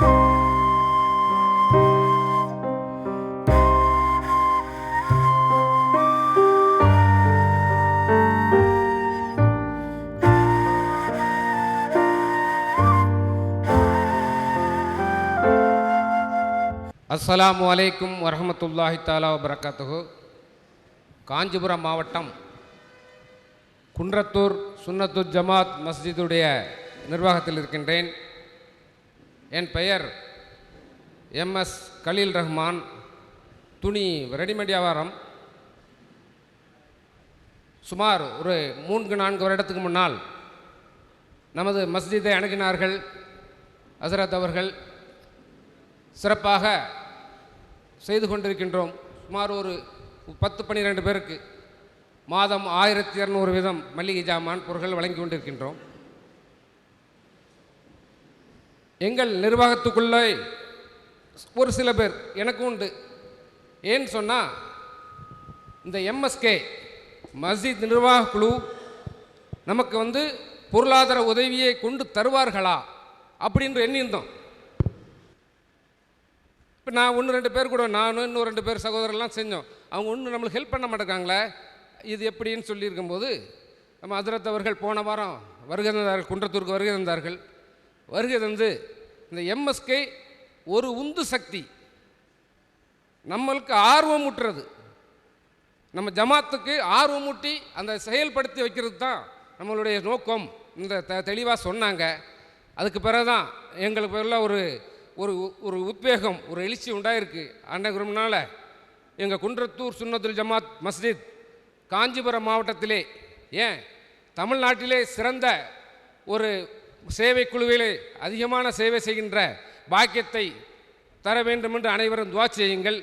அஸ்லாம் வலைக்கும் வரமத்துல்லாஹி தாலா வபரகாத்து காஞ்சிபுரம் மாவட்டம் குன்றத்தூர் சுன்னத்து ஜமாத் மஸ்ஜிதுடைய நிர்வாகத்தில் இருக்கின்றேன். என் பெயர் எம்எஸ் கலீல் ரஹ்மான். துணி ரெடிமேட் வியாபாரம். சுமார் ஒரு மூன்று நான்கு வருடத்துக்கு முன்னால் நமது மஸ்ஜிதை அணுகினார்கள் ஹசரத் அவர்கள். சிறப்பாக செய்து கொண்டிருக்கின்றோம். சுமார் ஒரு பத்து பன்னிரெண்டு பேருக்கு மாதம் ஆயிரத்தி இரநூறு வீதம் மல்லிகை ஜாமான் பொருட்கள் வழங்கி கொண்டிருக்கின்றோம். எங்கள் நிர்வாகத்துக்குள்ளே ஒரு சில பேர் எனக்கும் உண்டு. ஏன்னு சொன்னால் இந்த எம்எஸ்கே மஸ்ஜித் நிர்வாக குழு நமக்கு வந்து பொருளாதார உதவியை கொண்டு தருவார்களா அப்படின்னு எண்ணியிருந்தோம். இப்போ நான் ஒன்று ரெண்டு பேர் கூட நானும் இன்னும் ரெண்டு பேர் சகோதரர்லாம் செஞ்சோம். அவங்க ஒன்றும் நம்மளுக்கு ஹெல்ப் பண்ண மாட்டேங்காங்களே இது எப்படின்னு சொல்லியிருக்கும்போது நம்ம அதிரத் அவர்கள் போன வாரம் வருகை தந்தார்கள் குன்றத்தூருக்கு வருகை தந்தார்கள். வருகை தந்து இந்த எம்எஸ்கே ஒரு உந்து சக்தி. நம்மளுக்கு ஆர்வம் ஊட்டுறது. நம்ம ஜமாத்துக்கு ஆர்வமூட்டி அந்த செயல்படுத்தி வைக்கிறது தான் நம்மளுடைய நோக்கம். இந்த த தெளிவாக சொன்னாங்க. அதுக்கு பிறகு தான் எங்களுக்கு எல்லாம் ஒரு ஒரு ஒரு உத்வேகம் ஒரு எழுச்சி உண்டாயிருக்கு. அன்றைக்கு எங்கள் குன்றத்தூர் சுன்னத்துல் ஜமாத் மஸ்ஜித் காஞ்சிபுரம் மாவட்டத்திலே ஏன் தமிழ்நாட்டிலே சிறந்த ஒரு சேவை குழுவிலே அதிகமான சேவை செய்கின்ற பாக்கியத்தை தர வேண்டும் என்று அனைவரும் துவா செய்யுங்கள்.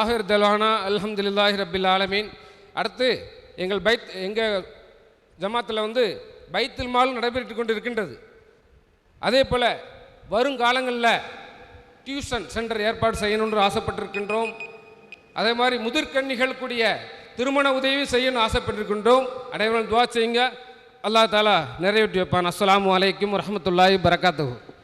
ஆஹிர் தல்வானா அல்ஹம்துலில்லாஹி ரபில் ஆலமீன். அடுத்து எங்கள் பைத் எங்கள் ஜமாத்தில் வந்து பைத்தில் மாலும் நடைபெற்று கொண்டு இருக்கின்றது அதே போல் வருங்காலங்களில் டியூஷன் சென்டர் ஏற்பாடு செய்யணும்னு ஆசைப்பட்டிருக்கின்றோம். அதே மாதிரி முதிர்கன்னிகள் கூடிய திருமண உதவி செய்யணும்னு ஆசைப்பட்டிருக்கின்றோம். அனைவரும் துவா செய்யுங்க. அல்லா தாலா நிறைவேற்றி வைப்பான். அஸ்லாம் வலைக்கும் வரஹ்மத்துல்லாஹி பரகாத்து